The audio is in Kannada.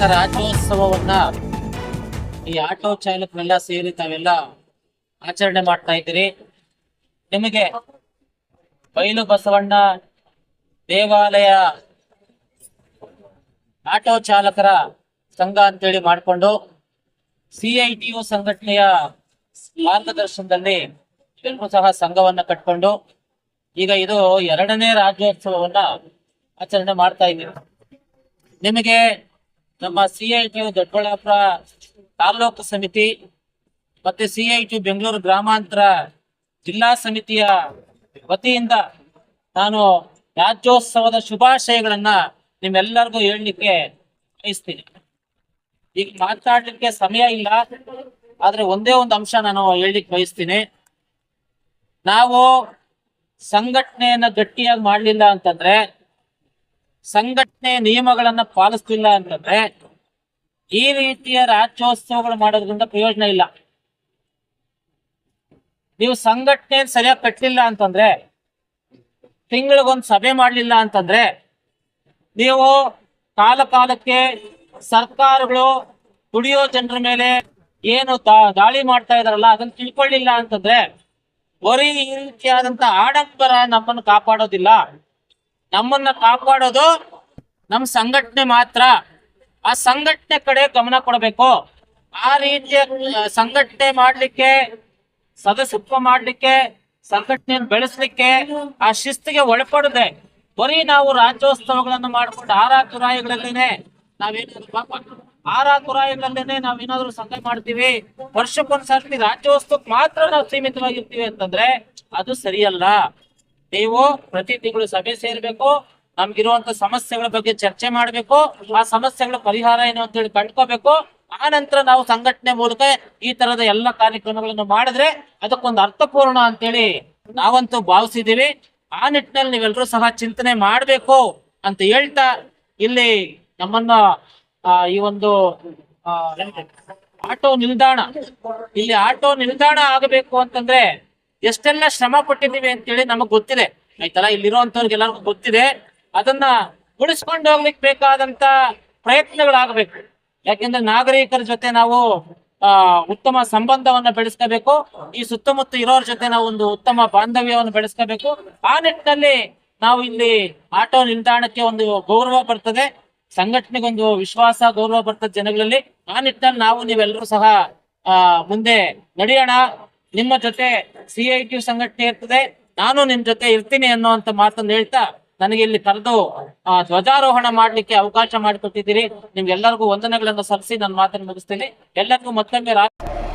ಕರ್ನಾಟಕ ರಾಜ್ಯೋತ್ಸವವನ್ನ ಈ ಆಟೋ ಚಾಲಕರೆಲ್ಲ ಸೇರಿ ತಾವೆಲ್ಲ ಆಚರಣೆ ಮಾಡ್ತಾ ಇದ್ದೀರಿ. ನಿಮಗೆ ಬೈಲು ಬಸವಣ್ಣ ದೇವಾಲಯ ಆಟೋ ಚಾಲಕರ ಸಂಘ ಅಂತೇಳಿ ಮಾಡಿಕೊಂಡು ಸಿ ಐ ಟಿ ಯು ಸಂಘಟನೆಯ ಮಾರ್ಗದರ್ಶನದಲ್ಲಿ ಎಲ್ಲರೂ ಸಹ ಸಂಘವನ್ನ ಕಟ್ಕೊಂಡು ಈಗ ಇದು ಎರಡನೇ ರಾಜ್ಯೋತ್ಸವವನ್ನ ಆಚರಣೆ ಮಾಡ್ತಾ ಇದ್ದೀವಿ ನಿಮಗೆ ನಮ್ಮ ಸಿಐಟಿಯು ದೊಡ್ಡಬಳ್ಳಾಪುರ ತಾಲೂಕು ಸಮಿತಿ ಮತ್ತೆ ಟಿ ಬೆಂಗಳೂರು ಗ್ರಾಮಾಂತರ ಜಿಲ್ಲಾ ಸಮಿತಿಯ ವತಿಯಿಂದ ನಾನು ರಾಜ್ಯೋತ್ಸವದ ಶುಭಾಶಯಗಳನ್ನ ನಿಮ್ಮೆಲ್ಲರಿಗೂ ಹೇಳಲಿಕ್ಕೆ ಬಯಸ್ತೀನಿ. ಈಗ ಮಾತಾಡ್ಲಿಕ್ಕೆ ಸಮಯ ಇಲ್ಲ, ಆದ್ರೆ ಒಂದೇ ಒಂದು ಅಂಶ ನಾನು ಹೇಳಲಿಕ್ಕೆ ಬಯಸ್ತೀನಿ. ನಾವು ಸಂಘಟನೆಯನ್ನ ಗಟ್ಟಿಯಾಗಿ ಮಾಡ್ಲಿಲ್ಲ ಅಂತಂದ್ರೆ ಸಂಘಟನೆ ನಿಯಮಗಳನ್ನ ಪಾಲಿಸ್ತಿಲ್ಲ ಅಂತಂದ್ರೆ ಈ ರೀತಿಯ ರಾಜ್ಯೋತ್ಸವಗಳು ಮಾಡೋದ್ರಿಂದ ಪ್ರಯೋಜನ ಇಲ್ಲ. ನೀವು ಸಂಘಟನೆ ಸರಿಯಾಗಿ ಕಟ್ಟಲಿಲ್ಲ ಅಂತಂದ್ರೆ, ತಿಂಗಳಿಗೊಂದು ಸಭೆ ಮಾಡಲಿಲ್ಲ ಅಂತಂದ್ರೆ, ನೀವು ಕಾಲ ಕಾಲಕ್ಕೆ ಸರ್ಕಾರಗಳು ದುಡಿಯೋ ಜನರ ಮೇಲೆ ಏನು ದಾಳಿ ಮಾಡ್ತಾ ಇದಾರಲ್ಲ, ಅದನ್ನ ತಿಳ್ಕೊಳ್ಳಿಲ್ಲ ಅಂತಂದ್ರೆ, ಬರೀ ಈ ರೀತಿಯಾದಂತ ಆಡಂಬರ ನಮ್ಮನ್ನು ಕಾಪಾಡೋದಿಲ್ಲ. ನಮ್ಮನ್ನ ಕಾಪಾಡೋದು ನಮ್ಮ ಸಂಘಟನೆ ಮಾತ್ರ. ಆ ಸಂಘಟನೆ ಕಡೆ ಗಮನ ಕೊಡಬೇಕು. ಆ ರೀತಿಯ ಸಂಘಟನೆ ಮಾಡ್ಲಿಕ್ಕೆ, ಸದಸ್ಯತ್ವ ಮಾಡ್ಲಿಕ್ಕೆ, ಸಂಘಟನೆಯನ್ನು ಬೆಳೆಸಲಿಕ್ಕೆ ಆ ಶಿಸ್ತಿಗೆ ಒಳಪಡದೆ ಬರೀ ನಾವು ರಾಜ್ಯೋತ್ಸವಗಳನ್ನು ಮಾಡ್ಕೊಂಡು ಆರಾ ತುರಾಯಿಗಳಲ್ಲೇನೆ ನಾವೇನಾದ್ರು ಆರಾ ತುರಾಯಿಗಳಲ್ಲೇನೆ ನಾವೇನಾದ್ರೂ ಸಂಘ ಮಾಡ್ತೀವಿ. ವರ್ಷಕ್ಕೊಂದ್ಸರ್ತಿ ರಾಜ್ಯೋತ್ಸವಕ್ಕೆ ಮಾತ್ರ ನಾವು ಸೀಮಿತವಾಗಿರ್ತೀವಿ ಅಂತಂದ್ರೆ ಅದು ಸರಿಯಲ್ಲ. ನೀವು ಪ್ರತಿ ತಿಂಗಳು ಸಭೆ ಸೇರ್ಬೇಕು, ನಮ್ಗಿರುವಂತ ಸಮಸ್ಯೆಗಳ ಬಗ್ಗೆ ಚರ್ಚೆ ಮಾಡ್ಬೇಕು, ಆ ಸಮಸ್ಯೆಗಳ ಪರಿಹಾರ ಏನು ಅಂತ ಹೇಳಿ ಕಂಡ್ಕೋಬೇಕು. ಆ ನಂತರ ನಾವು ಸಂಘಟನೆ ಮೂಲಕ ಈ ತರದ ಎಲ್ಲ ಕಾರ್ಯಕ್ರಮಗಳನ್ನು ಮಾಡಿದ್ರೆ ಅದಕ್ಕೊಂದು ಅರ್ಥಪೂರ್ಣ ಅಂತೇಳಿ ನಾವಂತೂ ಭಾವಿಸಿದೀವಿ ಆ ನಿಟ್ಟಿನಲ್ಲಿ ನೀವೆಲ್ಲರೂ ಸಹ ಚಿಂತನೆ ಮಾಡ್ಬೇಕು ಅಂತ ಹೇಳ್ತಾ ಇಲ್ಲಿ ನಮ್ಮನ್ನ ಈ ಒಂದು ಆಟೋ ನಿಲ್ದಾಣ. ಇಲ್ಲಿ ಆಟೋ ನಿಲ್ದಾಣ ಆಗಬೇಕು ಅಂತಂದ್ರೆ ಎಷ್ಟೆಲ್ಲ ಶ್ರಮ ಕೊಟ್ಟಿದ್ದೀವಿ ಅಂತೇಳಿ ನಮಗ್ ಗೊತ್ತಿದೆ. ಆಯ್ತಲ್ಲ? ಇಲ್ಲಿರುವಂತವ್ರಿಗೆ ಎಲ್ಲರಿಗೂ ಗೊತ್ತಿದೆ. ಅದನ್ನ ಉಳಿಸ್ಕೊಂಡು ಹೋಗ್ಲಿಕ್ಕೆ ಬೇಕಾದಂತ ಪ್ರಯತ್ನಗಳಾಗಬೇಕು. ಯಾಕೆಂದ್ರೆ ನಾಗರಿಕರ ಜೊತೆ ನಾವು, ಆ, ಉತ್ತಮ ಸಂಬಂಧವನ್ನ ಬೆಳೆಸ್ಕೋಬೇಕು. ಈ ಸುತ್ತಮುತ್ತ ಇರೋರ ಜೊತೆ ನಾವು ಒಂದು ಉತ್ತಮ ಬಾಂಧವ್ಯವನ್ನು ಬೆಳೆಸ್ಕೋಬೇಕು. ಆ ನಿಟ್ಟಿನಲ್ಲಿ ನಾವು ಇಲ್ಲಿ ಆಟೋ ನಿಲ್ದಾಣಕ್ಕೆ ಒಂದು ಗೌರವ ಬರ್ತದೆ. ಸಂಘಟನೆಗೊಂದು ವಿಶ್ವಾಸ, ಗೌರವ ಬರ್ತದೆ ಜನಗಳಲ್ಲಿ. ಆ ನಿಟ್ಟಿನಲ್ಲಿ ನಾವು ನೀವೆಲ್ಲರೂ ಸಹ ಮುಂದೆ ನಡೆಯೋಣ. ನಿಮ್ಮ ಜೊತೆ ಸಿ ಐ ಟಿ ಸಂಘಟನೆ ಇರ್ತದೆ, ನಾನು ನಿಮ್ ಜೊತೆ ಇರ್ತೀನಿ ಅನ್ನುವಂತ ಮಾತನ್ನು ಹೇಳ್ತಾ ನನಗೆ ಇಲ್ಲಿ ಕರೆದು ಧ್ವಜಾರೋಹಣ ಮಾಡ್ಲಿಕ್ಕೆ ಅವಕಾಶ ಮಾಡಿಕೊಟ್ಟಿದ್ದೀರಿ. ನಿಮ್ಗೆಲ್ಲರಿಗೂ ವಂದನೆಗಳನ್ನು ಸಲ್ಲಿಸಿ, ನನ್ನ ಮಾತನ್ನು ಮುಗಿಸ್ತೀನಿ. ಎಲ್ಲರಿಗೂ ಮತ್ತೊಮ್ಮೆ ರಾ-